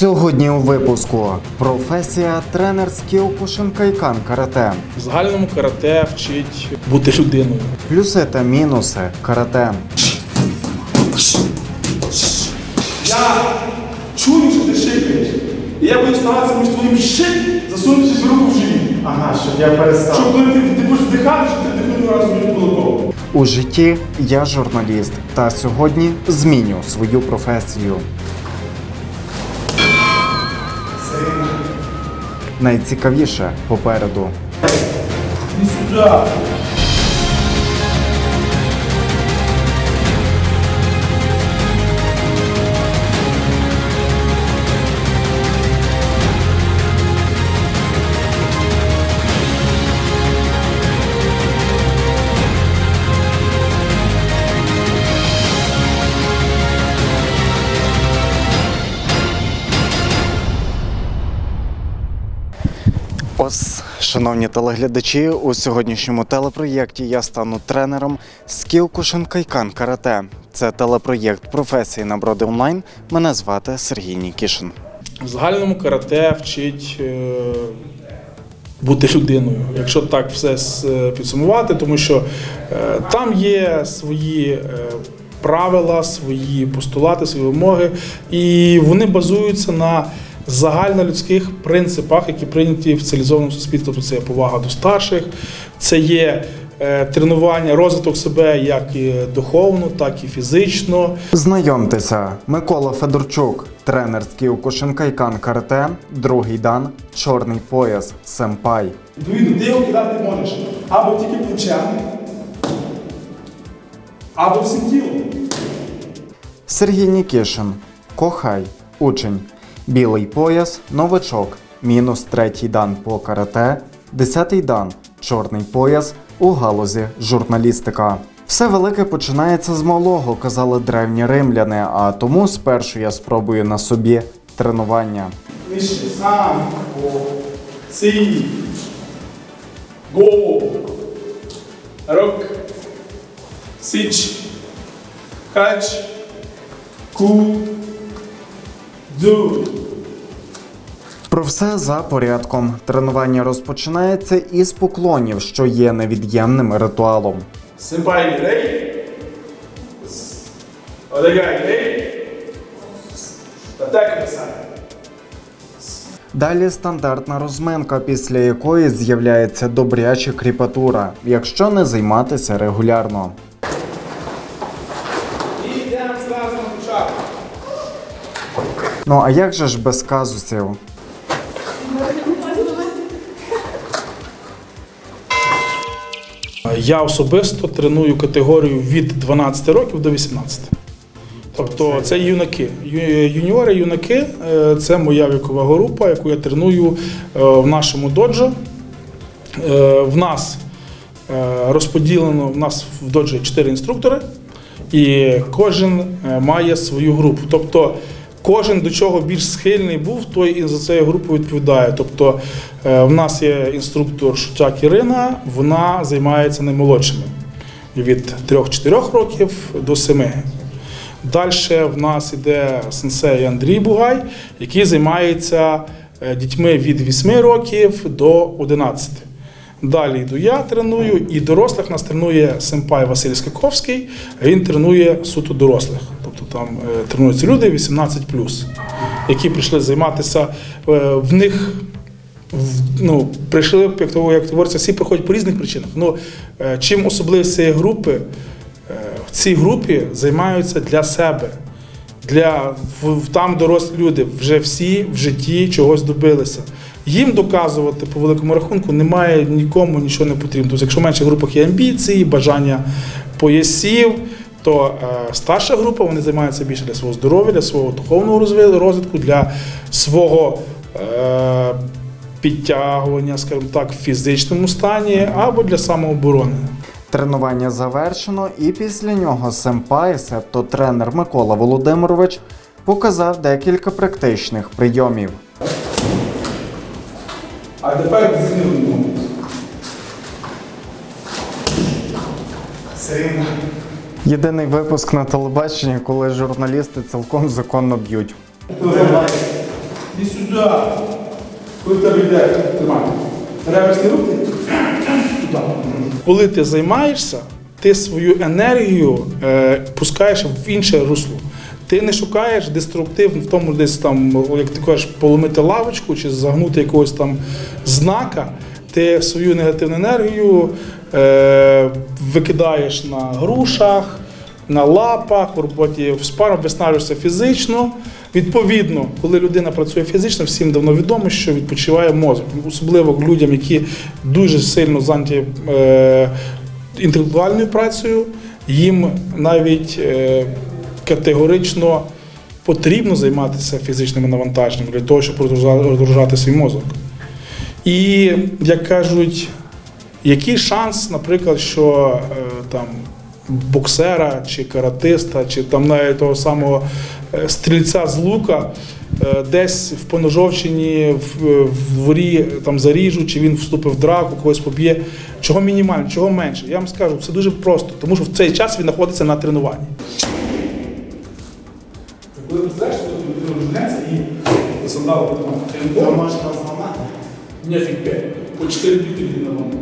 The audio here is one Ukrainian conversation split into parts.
Сьогодні у випуску професія тренер з Кіокушин Кайкан карате, В загальному карате вчить бути людиною. плюси та мінуси карате, Я чую, що ти шикаєш. І я буду старатися між твоїм шик засунути собі руку в живіт. Ага, щоб я перестав. Щоб коли ти, ти будеш вдихати, щоб ти вдихнув разом мені кулаком. У житті я журналіст, та сьогодні зміню свою професію. Найцікавіше попереду. І сюди. Шановні телеглядачі, у сьогоднішньому телепроєкті я стану тренером з Кіокушин Кайкан карате. Це телепроєкт професії на броди онлайн. Мене звати Сергій Нікішин. В загальному карате вчить е, бути людиною, якщо так все підсумувати, тому що е, там є свої. е, Правила, свої постулати, свої вимоги, і вони базуються на загальнолюдських принципах, які прийняті в цивілізованому суспільстві. Тобто це є повага до старших, це є е, тренування, розвиток себе як і духовно, так і фізично, Знайомтеся, Микола Федорчук, тренер з Кіокушин Кайкан карате, другий дан, чорний пояс, семпай. Відповідно, ти його кидати можеш або тільки плечем, або всім тілом. Сергій Нікішин, Кохай, учень, білий пояс, новачок, мінус третій дан по карате, десятий дан, чорний пояс у галузі журналістика. Все велике починається з малого, казали древні римляни, а тому спершу я спробую на собі тренування. Сам, сі, го, рок, січ, кач, ку, Про все за порядком. Тренування розпочинається із поклонів, що є невід'ємним ритуалом. Симпай рей, одегай рей, атака сам. Далі стандартна розминка, після якої з'являється добряча кріпатура, якщо не займатися регулярно. І йдемо зразу на початок. Ну а як же ж без казусів? Я особисто треную категорію від 12 років до 18. Тобто це юнаки. Юніори, юнаки е, це моя вікова група, яку я треную е, в нашому доджо. Е, В нас розподілено, в нас в доджі 4 інструктори, і кожен має свою групу. Тобто кожен до чого більш схильний був, той і за цією групою відповідає. Тобто е, в нас є інструктор Шутяк Ірина, вона займається наймолодшими від 3-4 років до 7. Далі в нас іде сенсей Андрій Бугай, який займається е, дітьми від 8 років до 11. Далі йду я треную, і дорослих нас тренує Семпай Василь Скаковський, він тренує суто дорослих. Тобто там е, тренуються люди 18 які прийшли займатися е, в них. Ну, прийшли, як то як говориться, всі приходять по різних причинах. Ну, е, чим особливість цієї групи, в цій групі займаються для себе. Для там дорослі люди вже всі в житті чогось добилися. Їм доказувати по великому рахунку немає нікому нічого не потрібно. Тобто, якщо в менших групах є амбіції, бажання поясів, то е, старша група вони займаються більше для свого здоров'я, для свого духовного розвитку, для свого е, підтягування, скажімо так, в фізичному стані або для самооборони. Тренування завершено, і після нього семпай, себто тренер Микола Володимирович, показав декілька практичних прийомів. А тепер змінимо. Єдиний випуск на телебаченні, коли журналісти цілком законно б'ють. І сюди. Коли тебе йде, тримай. Реверсні руки. Коли ти займаєшся, ти свою енергію е, пускаєш в інше русло. Ти не шукаєш деструктив в тому, десь там, як ти кажеш, поломити лавочку чи загнути якогось там знака. Ти свою негативну енергію викидаєш на грушах, на лапах, в роботі в спару, виснажуєшся фізично. Відповідно, коли людина працює фізично, всім давно відомо, що відпочиває мозок. Особливо людям, які дуже сильно зайняті е, інтелектуальною працею, їм навіть е, категорично потрібно займатися фізичними навантаженнями для того, щоб розгружа- розгружати свій мозок. І як кажуть, який шанс, наприклад, що е, там боксера чи каратиста, чи там навіть того самого е, стрільця з лука е, десь в поножовщині в, в дворі там заріжуть, чи він вступив в драку, когось поб'є. Чого мінімально, чого менше? Я вам скажу, це дуже просто, тому що в цей час він знаходиться на тренуванні. Коли представляєш, що людина і сандали зламати. Ні, фіг п'ять. По 4 літри на ногу.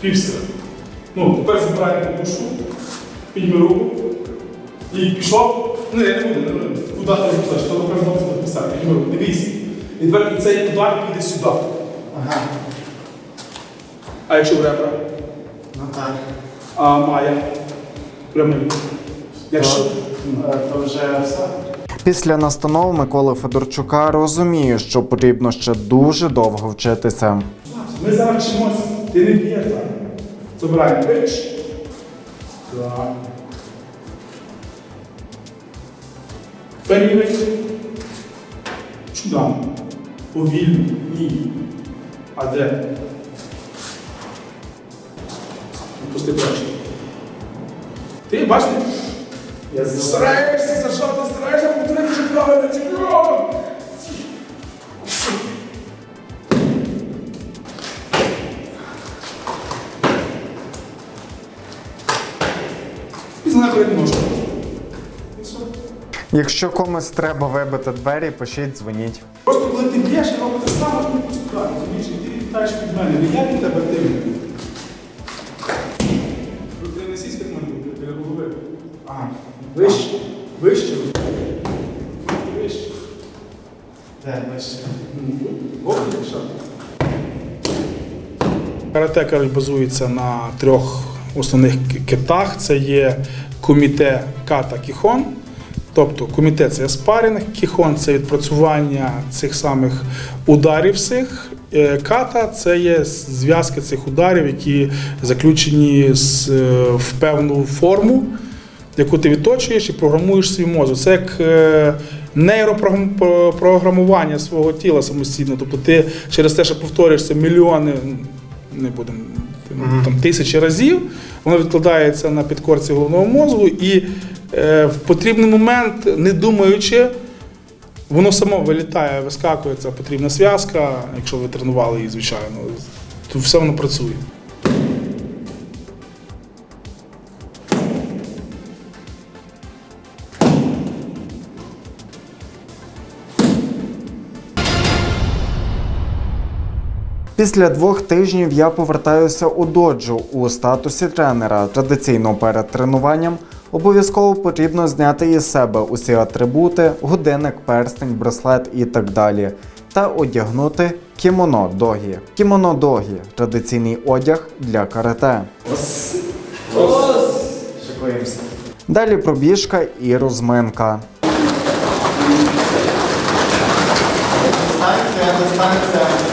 Півся. Ну, тепер збираємо душу, підніми руку і пішов. Ну, я не буду, не буду. Куди ти писаєш? Що тепер знову записати? Підніми руку, дивись. І тепер цей удар піде сюди. Ага, А якщо в ребра? ну так. А Майя? Прямий. Якщо. То вже все. Після настанов Миколи Федорчука розумію, що потрібно ще дуже довго вчитися. Ми зараз вчимося. Ти не б'єш так. Забираємо пич. Так. Перівень. Чудово. Повільно. Ні. А де? Пусти перший. Ти бачите? Я Стараєшся зажати, стараєшся повторити, що правильно чемпіон. І. І все. Якщо комусь треба вибити двері, пишіть, дзвоніть. Просто коли ти б'єш, я роблю те саме, ти так, розумієш, і ти літаєш від мене. Не я від тебе, ти від мене. Ти не сіськи в мене, ти голови. А, вище, вище. Вище. Де вище? Голову пішов. Карате кажуть, базується на трьох основних китах: це є коміте ката кіхон. Тобто коміте це спарінг, кіхон це відпрацювання цих самих ударів всіх. Е, Ката це є зв'язки цих ударів, які заключені е, в певну форму, яку ти відточуєш і програмуєш свій мозок. Це як е, нейропрограмування свого тіла самостійно. Тобто ти через те, що повторюєш це мільйони, не будемо там тисячі разів, воно відкладається на підкорці головного мозку, і е, в потрібний момент, не думаючи, воно само вилітає, вискакує, це потрібна зв'язка, якщо ви тренували її, звичайно, то все воно працює. Після двох тижнів я повертаюся у доджу у статусі тренера. Традиційно перед тренуванням обов'язково потрібно зняти із себе усі атрибути, годинник, перстень, браслет і так далі. Та одягнути кімоно догі. Кімоно догі традиційний одяг для карате. Шикуємося. Далі пробіжка і розминка. Дистанція, дистанція.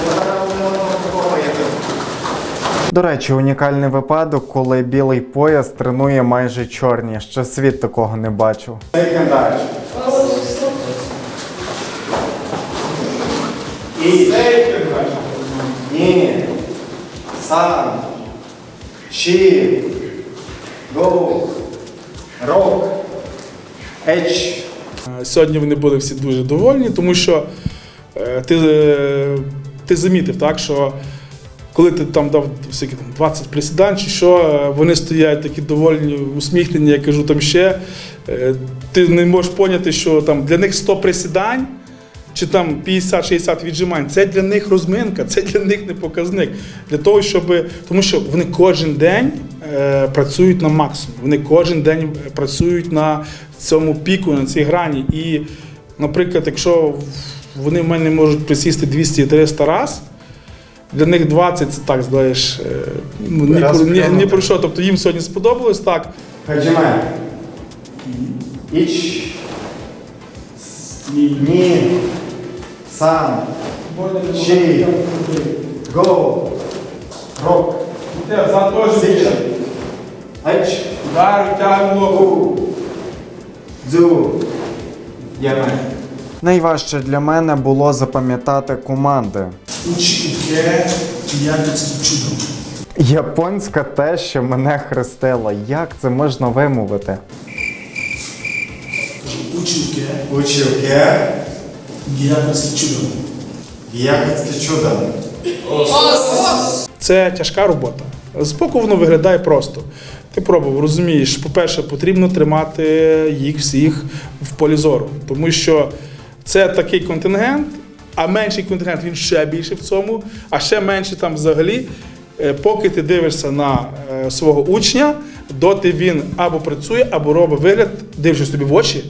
До речі, унікальний випадок, коли білий пояс тренує майже чорні. Ще світ такого не бачив. І Ні. Сан. Ші. Гоу. Рок. Еч. Е, Сьогодні вони були всі дуже довольні, тому що е, ти, е, ти замітив, так, що коли ти там дав скільки там 20 присідань, чи що, е, вони стоять такі довольні, усміхнені, я кажу, там ще. е, Ти не можеш поняти, що там для них 100 присідань. Чи там 50-60 віджимань, це для них розминка, це для них не показник. Для того, щоб. Тому що вони кожен день е, працюють на максимум. Вони кожен день працюють на цьому піку, на цій грані. І, наприклад, якщо вони в мене можуть присісти 200-300 раз, для них 20 це так, знаєш, е, ну, ні, про- ні, ні про що. Тобто їм сьогодні сподобалось так. Хаджиме. Іч. Ні. Сам. Чи. Го. Рок. За теж Січа. Ач. Тягнемо ногу. Дзю. Яме. Найважче для мене було запам'ятати команди. Учіке якось чудо. Японська те, що мене хрестила. Як це можна вимовити? Учіке Училке. якось чудо. Якось чудо. Це тяжка робота. Збоку воно виглядає просто. Ти пробував, розумієш, по-перше, потрібно тримати їх всіх в полі зору, тому що це такий контингент, а менший контингент він ще більше в цьому, а ще менше там взагалі. Е, Поки ти дивишся на е, свого учня, доти він або працює, або робить вигляд, дивишся собі в очі.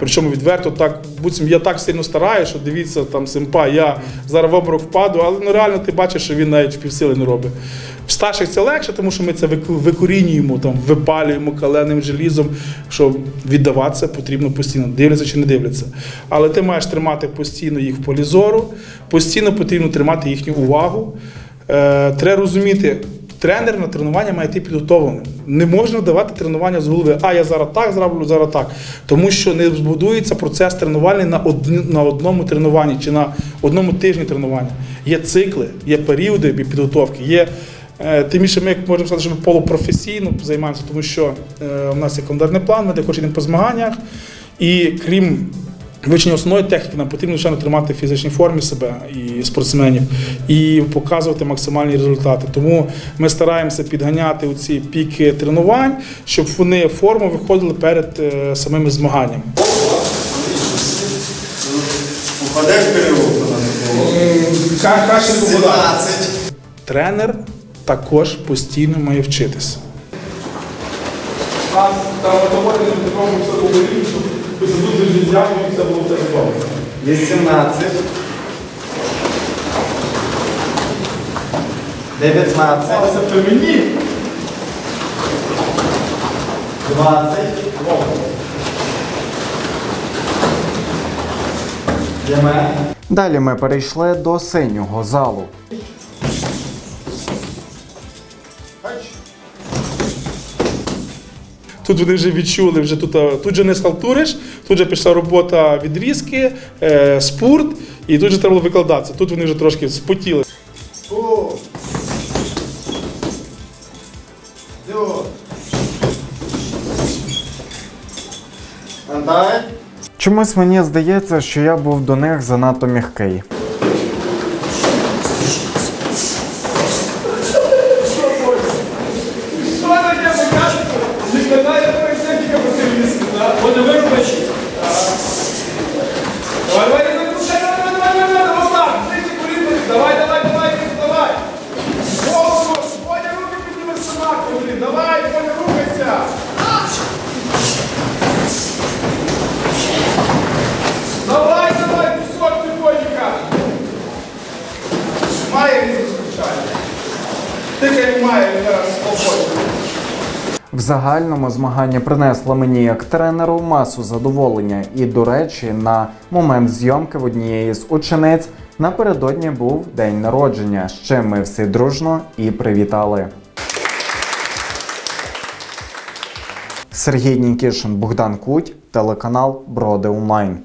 Причому відверто так, буцім я так сильно стараюся, що дивіться там симпа, я зараз в обморок впаду, але ну реально ти бачиш, що він навіть півсили не робить. В старших це легше, тому що ми це викорінюємо, там, випалюємо каленим желізом, що віддаватися потрібно постійно, дивляться чи не дивляться. Але ти маєш тримати постійно їх в полі зору, постійно потрібно тримати їхню увагу. Е, треба розуміти, тренер на тренування має йти підготовленим. Не можна давати тренування з голови, а я зараз так зроблю, зараз так. Тому що не збудується процес тренувальний на, на одному тренуванні чи на одному тижні тренування. Є цикли, є періоди підготовки, є. е, Тим більше ми можемо сказати, що ми полупрофесійно займаємося, тому що е, у нас є календарний план, ми також йдемо по змаганнях. І крім вивчення основної техніки, нам потрібно звичайно тримати в фізичній формі себе і спортсменів і показувати максимальні результати. Тому ми стараємося підганяти у ці піки тренувань, щоб вони форму виходили перед е, самими змаганнями. Упаде в 17. Тренер також постійно має вчитися. Там на такому все щоб ви задумали все було в добре. 18. 19. Але це при мені. 20. Яме. Далі ми перейшли до синього залу. Тут вони вже відчули, вже тут, тут же не схалтуриш, тут же пішла робота відрізки, е, спорт, і тут же треба було викладатися. Тут вони вже трошки спотіли. Чомусь мені здається, що я був до них занадто м'який. В загальному змагання принесло мені як тренеру масу задоволення. І, до речі, на момент зйомки в однієї з учениць напередодні був день народження, з чим ми всі дружно і привітали. Сергій Нікішин, Богдан Куть, телеканал Броди Онлайн.